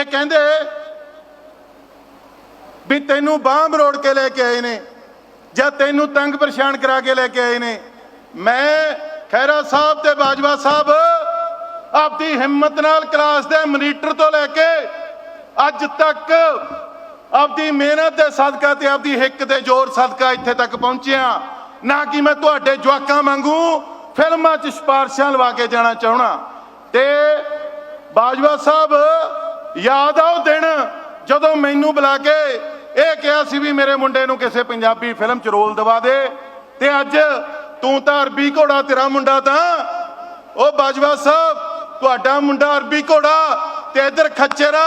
ਇਹ ਕਹਿੰਦੇ ਵੀ ਤੈਨੂੰ ਬਾਂਹ ਮਰੋੜ ਕੇ ਲੈ ਕੇ ਆਏ ਨੇ ਜਾਂ ਤੈਨੂੰ ਤੰਗ ਪਰੇਸ਼ਾਨ ਕਰਾ ਕੇ ਲੈ ਕੇ ਆਏ ਨੇ। ਮੈਂ ਖੈਰਾ ਸਾਹਿਬ ਤੇ ਬਾਜਵਾ ਸਾਹਿਬ ਆਪਦੀ ਹਿੰਮਤ ਨਾਲ ਕਲਾਸ ਦੇ ਮਨੀਟਰ ਤੋਂ ਲੈ ਕੇ ਅੱਜ ਤੱਕ ਆਪਦੀ ਮਿਹਨਤ ਦੇ ਸਦਕਾ ਤੇ ਆਪਦੀ ਹਿੱਕ ਦੇ ਜ਼ੋਰ ਸਦਕਾ ਇੱਥੇ ਤੱਕ ਪਹੁੰਚਿਆ। ਨਾ ਕਿ ਮੈਂ ਤੁਹਾਡੇ ਜਵਾਕਾਂ ਵਾਂਗੂ ਫਿਲਮਾਂ 'ਚ ਸਿਫਾਰਸ਼ਾਂ ਲਵਾ ਕੇ ਜਾਣਾ ਚਾਹਣਾ ਤੇ ਬਾਜਵਾ ਸਾਹਿਬ ਯਾਦ ਆ ਉਹ ਦਿਨ ਜਦੋਂ ਮੈਨੂੰ ਬੁਲਾ ਕੇ ਇਹ ਕਿਹਾ ਸੀ ਵੀ ਮੇਰੇ ਮੁੰਡੇ ਨੂੰ ਕਿਸੇ ਪੰਜਾਬੀ ਫਿਲਮ 'ਚ ਰੋਲ ਦਵਾ ਦੇ, ਤੇ ਅੱਜ ਤੂੰ ਤਾਂ ਅਰਬੀ ਘੋੜਾ, ਤੇਰਾ ਮੁੰਡਾ ਤਾਂ ਉਹ ਬਾਜਵਾ ਸਾਹਿਬ, ਤੁਹਾਡਾ ਮੁੰਡਾ ਅਰਬੀ ਘੋੜਾ ਤੇ ਇਧਰ ਖੱਚੇਰਾ,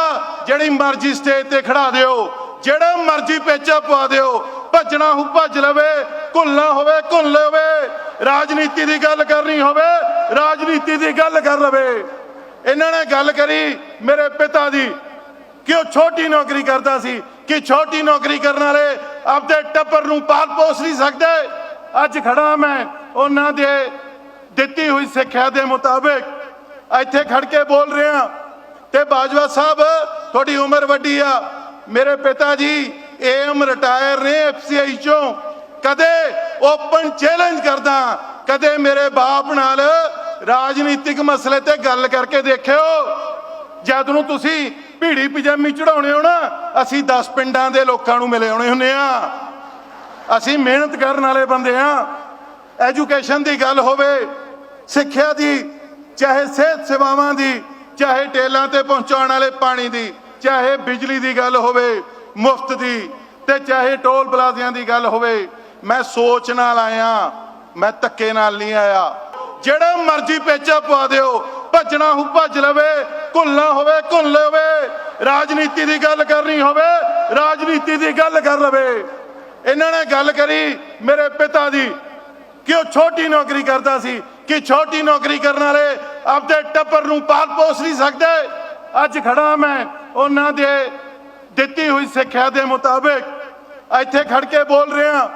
ਜਿਹੜੀ ਮਰਜ਼ੀ ਸਟੇਜ ਤੇ ਖੜਾ ਦਿਓ, ਜਿਹੜਾ ਮਰਜ਼ੀ ਪੇਚਾ ਪਵਾ ਦਿਓ, ਭੱਜਣਾ ਹੋ ਭੱਜ ਲਵੇ, ਘੁੱਲਣਾ ਹੋਵੇ, ਘੁੱਲ ਲਵੇ, ਰਾਜਨੀਤੀ ਦੀ ਗੱਲ ਕਰਨੀ ਹੋਵੇ, ਰਾਜਨੀਤੀ ਦੀ ਗੱਲ ਕਰ ਲਵੇ। ਇਹਨਾਂ ਨੇ ਗੱਲ ਕਰੀ ਮੇਰੇ ਪਿਤਾ ਦੀ ਕਿ ਉਹ ਛੋਟੀ ਨੌਕਰੀ ਕਰਦਾ ਸੀ, ਕਿ ਛੋਟੀ ਨੌਕਰੀ ਕਰਨ ਵਾਲੇ ਆਪਦੇ ਟੱਬਰ ਨੂੰ ਪਾਲ ਪੋਸ ਨਹੀਂ ਸਕਦੇ। ਅੱਜ ਖੜਾ ਮੈਂ, ਉਹਨਾਂ ਦੇ ਦਿੱਤੀ ਹੋਈ ਸਿੱਖਿਆ ਦੇ ਮੁਤਾਬਿਕ ਇੱਥੇ ਖੜ ਕੇ ਬੋਲ ਰਿਹਾ। ਤੇ ਬਾਜਵਾ ਸਾਹਿਬ, ਤੁਹਾਡੀ ਉਮਰ ਵੱਡੀ ਆ। ਮੇਰੇ ਪਿਤਾ ਜੀ, ਏਐਮ ਰਿਟਾਇਰ ਨੇ ਐਫਸੀਆਈ ਚੋਂ। ਕਦੇ ਓਪਨ ਚੈਲੰਜ ਕਰਦਾ, ਕਦੇ ਮੇਰੇ ਬਾਪ ਨਾਲ ਰਾਜਨੀਤਿਕ ਮਸਲੇ ਤੇ ਗੱਲ ਕਰਕੇ ਦੇਖਿਓ। ਜਦ ਨੂੰ ਤੁਸੀਂ ਭੀੜੀ ਪਜਾਮੀ ਚੜਾਉਣੇ ਹੋ ਨਾ, ਅਸੀਂ 10 ਪਿੰਡਾਂ ਦੇ ਲੋਕਾਂ ਨੂੰ ਮਿਲੇ ਆਉਣੇ ਹੁੰਨੇ ਆ। ਅਸੀਂ ਮਿਹਨਤ ਕਰਨ ਵਾਲੇ ਬੰਦੇ ਆ। ਐਜੂਕੇਸ਼ਨ ਦੀ ਗੱਲ ਹੋਵੇ, ਸਿੱਖਿਆ ਦੀ, ਚਾਹੇ ਸਿਹਤ ਸੇਵਾਵਾਂ ਦੀ, ਚਾਹੇ ਟੇਲਾਂ ਤੇ ਪਹੁੰਚਾਉਣ ਵਾਲੇ ਪਾਣੀ ਦੀ, ਚਾਹੇ ਬਿਜਲੀ ਦੀ ਗੱਲ ਹੋਵੇ, ਮੁਫਤ ਦੀ, ਤੇ ਚਾਹੇ ਟੋਲ ਪਲਾਜ਼ਿਆਂ ਦੀ ਗੱਲ ਹੋਵੇ, ਮੈਂ ਸੋਚ ਨਾਲ ਆਇਆ, ਮੈਂ ਧੱਕੇ ਨਾਲ ਨਹੀਂ ਆਇਆ। ਜਿਹੜਾ ਮਰਜ਼ੀ ਪੇਚਾ ਪਵਾ ਦਿਓ, ਭੱਜਣਾ ਹੋ ਭੱਜ ਲਵੇ, ਘੁੱਲਣਾ ਹੋਵੇ ਘੁੱਲ ਲਵੇ, ਰਾਜਨੀਤੀ ਦੀ ਗੱਲ ਕਰਨੀ ਹੋਵੇ, ਰਾਜਨੀਤੀ ਦੀ ਗੱਲ ਕਰ ਲਵੇ। ਇਹਨਾਂ ਨੇ ਗੱਲ ਕਰੀ ਮੇਰੇ ਪਿਤਾ ਦੀ, ਕਿ ਉਹ ਛੋਟੀ ਨੌਕਰੀ ਕਰਦਾ ਸੀ, ਕਿ ਛੋਟੀ ਨੌਕਰੀ ਕਰਨ ਵਾਲੇ ਆਪਦੇ ਟੱਬਰ ਨੂੰ ਪਾਲ ਪੋਸ ਨਹੀਂ ਸਕਦੇ। ਅੱਜ ਖੜਾ ਮੈਂ, ਉਹਨਾਂ ਦੇ ਦਿੱਤੀ ਹੋਈ ਸਿੱਖਿਆ ਦੇ ਮੁਤਾਬਿਕ ਇੱਥੇ ਖੜ ਕੇ ਬੋਲ ਰਿਹਾ,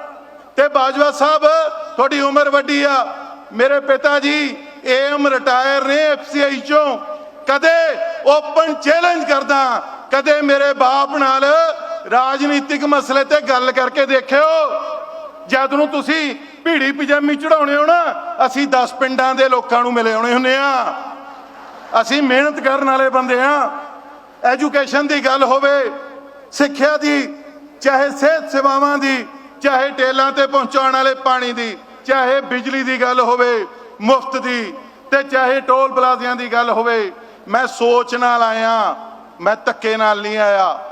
ਤੇ ਬਾਜਵਾ ਸਾਹਿਬ, ਤੁਹਾਡੀ ਉਮਰ ਵੱਡੀ ਆ ਮੇਰੇ ਪਿਤਾ ਜੀ ਏਐਮ ਰਿਟਾਇਰ ਨੇ ਐਫਸੀਆਈ ਚੋਂ। ਕਦੇ ਓਪਨ ਚੈਲੰਜ ਕਰਦਾ, ਕਦੇ ਮੇਰੇ ਬਾਪ ਨਾਲ ਰਾਜਨੀਤਿਕ ਮਸਲੇ ਤੇ ਗੱਲ ਕਰਕੇ ਦੇਖਿਓ। ਜਦ ਨੂੰ ਤੁਸੀਂ ਭੀੜੀ ਪਜਾਮੀ ਚੜਾਉਣੇ ਹੋ ਨਾ, ਅਸੀਂ 10 ਪਿੰਡਾਂ ਦੇ ਲੋਕਾਂ ਨੂੰ ਮਿਲੇ ਆਉਣੇ ਹੁੰਨੇ ਆ। ਅਸੀਂ ਮਿਹਨਤ ਕਰਨ ਵਾਲੇ ਬੰਦੇ ਆ। ਐਜੂਕੇਸ਼ਨ ਦੀ ਗੱਲ ਹੋਵੇ, ਸਿੱਖਿਆ ਦੀ, ਚਾਹੇ ਸਿਹਤ ਸੇਵਾਵਾਂ ਦੀ, ਚਾਹੇ ਟੇਲਾਂ ਤੇ ਪਹੁੰਚਾਉਣ ਵਾਲੇ ਪਾਣੀ ਦੀ। ਚਾਹੇ ਬਿਜਲੀ ਦੀ ਗੱਲ ਹੋਵੇ, ਮੁਫਤ ਦੀ, ਤੇ ਚਾਹੇ ਟੋਲ ਪਲਾਜ਼ਿਆਂ ਦੀ ਗੱਲ ਹੋਵੇ, ਮੈਂ ਸੋਚ ਨਾਲ ਆਇਆ, ਮੈਂ ਧੱਕੇ ਨਾਲ ਨਹੀਂ ਆਇਆ।